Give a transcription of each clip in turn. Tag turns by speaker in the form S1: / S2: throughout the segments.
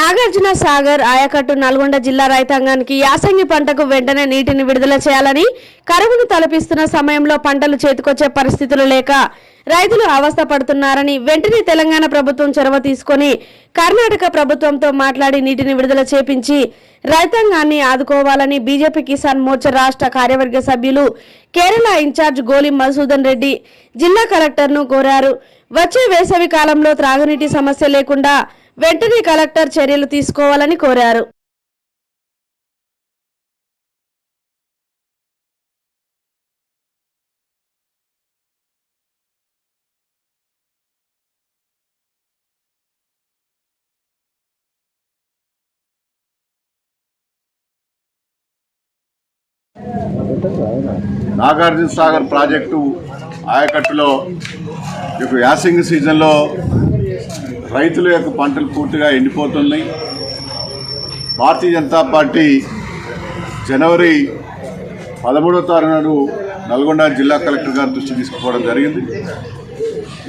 S1: నాగార్జున సాగర్ ఆయకట్టు నల్గొండ జిల్లా రైతాంగానికి యాసంగి పంటకు వెంటనే నీటిని విడుదల చేయాలని కరువును తలపిస్తున్న సమయంలో పంటలు చేతికొచ్చే పరిస్థితులు లేక రైతులు అవస్థ పడుతున్నారని వెంటనే తెలంగాణ ప్రభుత్వం చొరవ తీసుకొని కర్ణాటక ప్రభుత్వంతో మాట్లాడి నీటిని విడుదల చేపించి రైతాంగాన్ని ఆదుకోవాలని బీజేపీ కిసాన్ మోర్చా రాష్ట్ర కార్యవర్గ సభ్యులు కేరళ ఇన్ఛార్జ్ గోలి మధుసూదన్ రెడ్డి జిల్లా కలెక్టర్ను కోరారు. వచ్చే వేసవి కాలంలో త్రాగునీటి సమస్య లేకుండా వెంటనే కలెక్టర్ చర్యలు తీసుకోవాలని కోరారు.
S2: నాగార్జున సాగర్ ప్రాజెక్టు ఆయకట్టులో ఇప్పుడు యాసింగ్ సీజన్లో రైతుల యొక్క పంటలు పూర్తిగా ఎండిపోతున్నాయి. భారతీయ జనతా పార్టీ జనవరి పదమూడవ తారీఖు నాడు నల్గొండ జిల్లా కలెక్టర్ గారి దృష్టి తీసుకుపోవడం జరిగింది.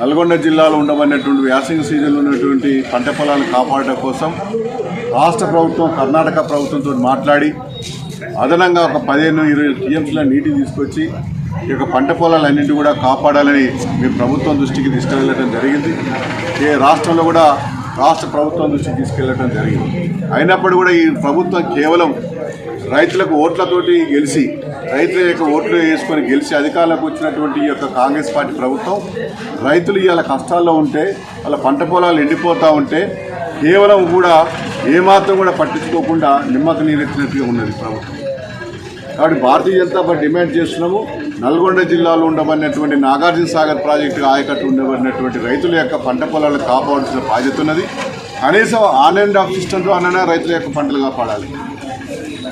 S2: నల్గొండ జిల్లాలో ఉండమన్నటువంటి యాసింగ్ సీజన్లో ఉన్నటువంటి పంట పొలాలను కాపాడటం కోసం రాష్ట్ర ప్రభుత్వం కర్ణాటక ప్రభుత్వంతో మాట్లాడి అదనంగా ఒక పదిహేను ఇరవై టీఎంసీల నీటిని తీసుకొచ్చి ఈ యొక్క పంట పొలాలన్నింటి కూడా కాపాడాలని మేము ప్రభుత్వం దృష్టికి తీసుకెళ్ళడం జరిగింది. ఏ రాష్ట్రంలో కూడా రాష్ట్ర ప్రభుత్వం దృష్టికి తీసుకెళ్ళడం జరిగింది. అయినప్పుడు కూడా ఈ ప్రభుత్వం కేవలం రైతులకు ఓట్లతోటి గెలిచి రైతుల యొక్క ఓట్లు వేసుకొని గెలిచి అధికారంలోకి వచ్చినటువంటి ఈ యొక్క కాంగ్రెస్ పార్టీ ప్రభుత్వం రైతులు ఇవాళ కష్టాల్లో ఉంటే వాళ్ళ పంట పొలాలు ఎండిపోతూ ఉంటే కేవలం కూడా ఏమాత్రం కూడా పట్టించుకోకుండా నిమ్మక నీరెత్తినట్టుగా ఉన్నది ప్రభుత్వం. కాబట్టి భారతీయ జనతా పార్టీ డిమాండ్ చేస్తున్నాము. నల్గొండ జిల్లాలో ఉండబడినటువంటి నాగార్జున సాగర్ ప్రాజెక్టు ఆయకట్టు ఉండబడినటువంటి రైతుల యొక్క పంట పొలాలను కాపాడాల్సిన బాధ్యత ఉన్నది. కనీసం ఆన్ అండ్ ఆఫ్ సిస్టంతో అన్న రైతుల యొక్క పంటలు కాపాడాలి.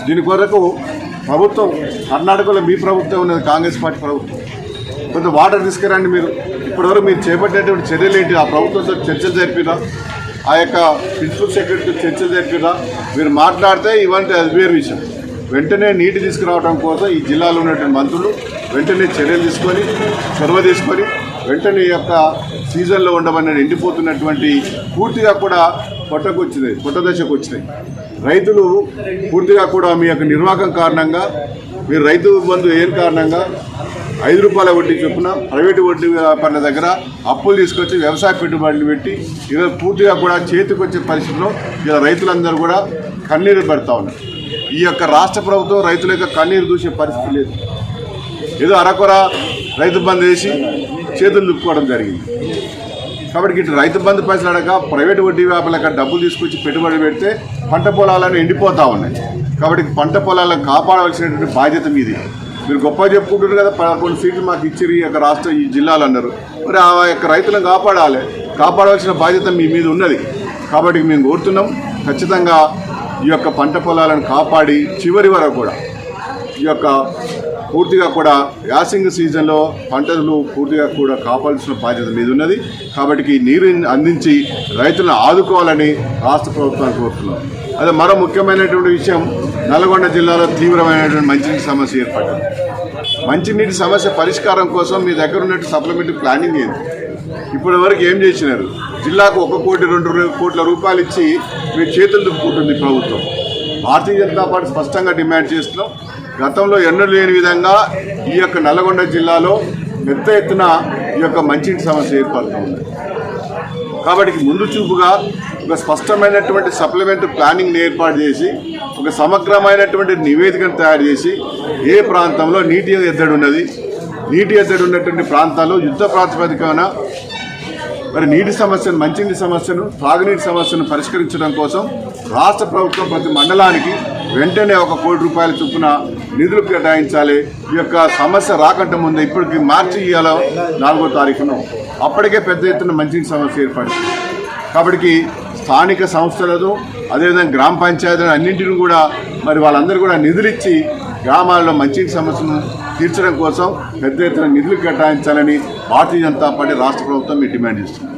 S2: దీని కొరకు ప్రభుత్వం కర్ణాటకలో మీ ప్రభుత్వం ఉన్నది కాంగ్రెస్ పార్టీ ప్రభుత్వం. కొంత వాటర్ తీసుకురండి మీరు. ఇప్పటివరకు మీరు చేపట్టినటువంటి చర్యలు ఏంటి? ఆ ప్రభుత్వంతో చర్చలు జరిపినా ఆ యొక్క ప్రిన్సిపల్ సెక్రటరీతో చర్చలు జరిపినా మీరు మాట్లాడితే ఇవంటి అది వేరు విషయం. వెంటనే నీటి తీసుకురావడం కోసం ఈ జిల్లాలో ఉన్నటువంటి మంత్రులు వెంటనే చర్యలు తీసుకొని చొరవ తీసుకొని వెంటనే ఈ యొక్క సీజన్లో ఉండమని ఎండిపోతున్నటువంటి పూర్తిగా కూడా పొట్టకు వచ్చింది పొట్ట దశకు వచ్చినాయి. రైతులు పూర్తిగా కూడా మీ యొక్క నిర్వాహకం కారణంగా మీరు రైతు బంధు ఏం కారణంగా ఐదు రూపాయల వడ్డీ చొప్పున ప్రైవేటు వడ్డీ వ్యాపారుల దగ్గర అప్పులు తీసుకొచ్చి వ్యవసాయ పెట్టుబడులు పెట్టి ఈరోజు పూర్తిగా కూడా చేతికి వచ్చే పరిస్థితిలో ఇలా రైతులందరూ కూడా కన్నీరు పెడతా ఉన్నారు. ఈ యొక్క రాష్ట్ర ప్రభుత్వం రైతుల యొక్క కన్నీరు దూసే పరిస్థితి లేదు. ఏదో అరకొర రైతు బంద్ వేసి చేతులు దుక్కుకోవడం జరిగింది. కాబట్టి ఇటు రైతు బంధు పైసలు అడగ ప్రైవేట్ వడ్డీ వ్యాపారులకు డబ్బులు తీసుకొచ్చి పెట్టుబడి పెడితే పంట పొలాలను ఎండిపోతా ఉన్నాయి. కాబట్టి పంట పొలాలను కాపాడవలసినటువంటి బాధ్యత మీది. మీరు గొప్ప చెప్పుకుంటారు కదా పదకొండు సీట్లు మాకు ఇచ్చిరు ఈ యొక్క రాష్ట్ర ఈ జిల్లాలు అన్నారు. మరి ఆ యొక్క రైతులను కాపాడాలి. కాపాడవలసిన బాధ్యత మీ మీద ఉన్నది. కాబట్టి మేము కోరుతున్నాం ఖచ్చితంగా ఈ యొక్క పంట పొలాలను కాపాడి చివరి వరకు కూడా ఈ యొక్క పూర్తిగా కూడా యాసింగ్ సీజన్లో పంటలు పూర్తిగా కూడా కాపాల్సిన బాధ్యత మీద ఉన్నది. కాబట్టి నీరు అందించి రైతులను ఆదుకోవాలని రాష్ట్ర ప్రభుత్వాన్ని కోరుతున్నాం. అదే మరో ముఖ్యమైనటువంటి విషయం నల్గొండ జిల్లాలో తీవ్రమైనటువంటి మంచినీటి సమస్య ఏర్పడింది. మంచినీటి సమస్య పరిష్కారం కోసం మీ దగ్గర ఉన్నట్టు సప్లిమెంటరీ ప్లానింగ్ ఏంటి? ఇప్పటి వరకు ఏం చేసినారు? జిల్లాకు ఒక కోటి రెండు కోట్ల రూపాయలు ఇచ్చి మీ చేతులు దుప్పుకుంటుంది ప్రభుత్వం. భారతీయ జనతా పార్టీ స్పష్టంగా డిమాండ్ చేస్తున్నాం. గతంలో ఎన్నడూ లేని విధంగా ఈ యొక్క నల్గొండ జిల్లాలో పెద్ద ఎత్తున ఈ యొక్క మంచినీటి సమస్య ఏర్పడుతూ ఉంది. కాబట్టి ముందు చూపుగా ఒక స్పష్టమైనటువంటి సప్లిమెంట్ ప్లానింగ్ని ఏర్పాటు చేసి ఒక సమగ్రమైనటువంటి నివేదికను తయారు చేసి ఏ ప్రాంతంలో నీటి ఎద్దడి ఉన్నది నీటి ఎద్దడి ఉన్నటువంటి ప్రాంతాలు యుద్ధ ప్రాతిపదికన మరి నీటి సమస్యను మంచినీటి సమస్యను త్రాగునీటి సమస్యను పరిష్కరించడం కోసం రాష్ట్ర ప్రభుత్వం ప్రతి మండలానికి వెంటనే ఒక కోటి రూపాయల చొప్పున నిధులు కేటాయించాలి. ఈ యొక్క సమస్య రాకంటే ముందు ఇప్పటికి మార్చి ఇవాళ నాలుగో తారీఖున. అప్పటికే పెద్ద ఎత్తున మంచినీటి సమస్య ఏర్పడింది కాబట్టి స్థానిక సంస్థలతో అదేవిధంగా గ్రామ పంచాయతీలను అన్నింటిని కూడా మరి వాళ్ళందరూ కూడా నిధులిచ్చి గ్రామాల్లో మంచినీటి సమస్యను తీర్చడం కోసం పెద్ద ఎత్తున నిధులు కేటాయించాలని భారతీయ జనతా పార్టీ రాష్ట్ర ప్రభుత్వం మీ డిమాండ్ చేస్తుంది.